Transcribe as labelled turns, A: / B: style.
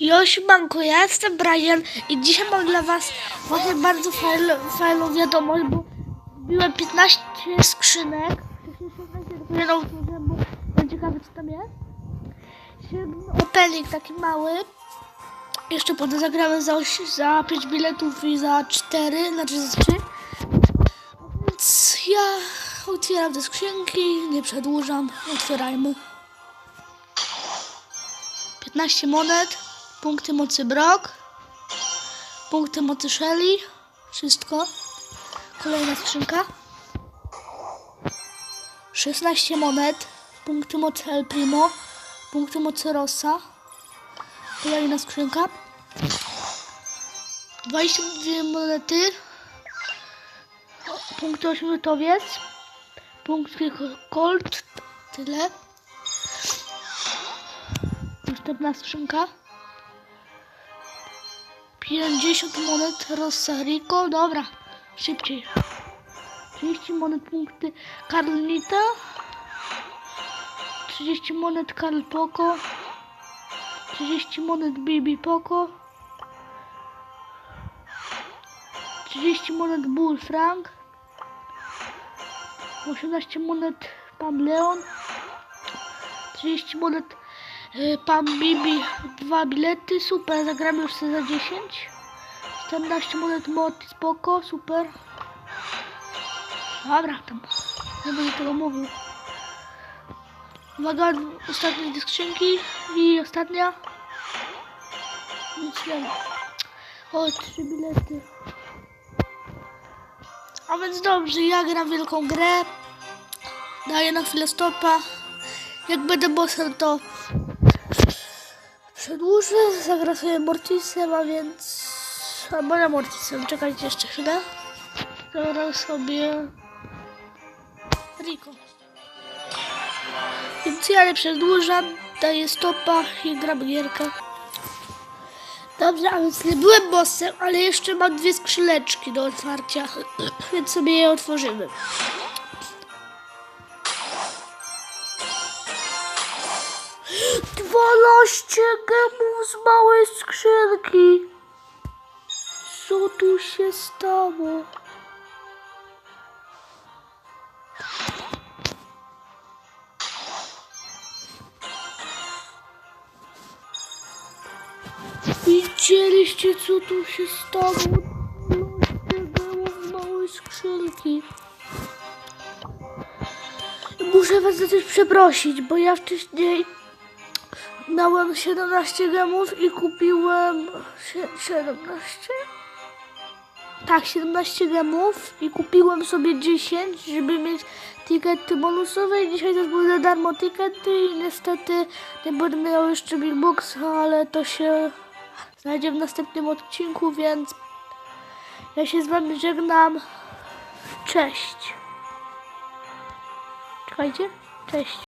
A: Jo, siemanko, ja jestem Brian i dzisiaj mam dla was właśnie bardzo fajną, wiadomość, bo wbiłem 15 skrzynek. Wcześniej 16 dopiero otworzyłem, bo byłem ciekawy co tam jest. Siedem Opening taki mały. Jeszcze potem zagramy za, oś- za 5 biletów i za 4, znaczy za 3. Więc ja otwieram te skrzynki, nie przedłużam, otwierajmy. 15 monet, punkty mocy Brock, punkty mocy Shelly, wszystko. Kolejna skrzynka. 16 monet, punkty mocy El Primo, punkty mocy Rossa. Kolejna skrzynka. 22 monety, punkty ośmiotowiec, punkty Colt, tyle. Następna skrzynka. 50 monet Rossarico. Dobra, szybciej. 30 monet punkty Carlnita. 30 monet Karl Poco. 30 monet Bibi Poco. 30 monet Bull Frank. 18 monet Pam Leon. 30 monet Pan Bibi. Dwa bilety, super, zagramy już za 10. 14 monet Moti, spoko, super. Dobra, tam nie będę tego mówił. Uwaga, ostatnie dwie skrzynki i ostatnia. Nic nie ma. O, trzy bilety. A więc dobrze, ja gram wielką grę. Daję na chwilę stopa. Jak będę bossem, to przedłużę. Zagra sobie Mortisem, a więc... Albo nie Mortisem, czekajcie jeszcze chwilę. Zagram sobie... Rico. Więc ja nie przedłużam, daję stopa i gram gierkę. Dobrze, a więc nie byłem bossem, ale jeszcze mam dwie skrzyneczki do otwarcia, więc sobie je otworzymy. Dwanaście gemów z małej skrzynki. Co tu się stało? Widzieliście, co tu się stało? Gemów z małej skrzynki. Muszę was za coś przeprosić, bo ja wcześniej miałem 17 gemów i kupiłem sie- 17? Tak, 17 gemów i kupiłem sobie 10, żeby mieć tikety bonusowe i dzisiaj też były za darmo tikety i niestety nie będę miał jeszcze Big Box, ale to się znajdzie w następnym odcinku, więc ja się z wami żegnam. Cześć. Czekajcie. Cześć.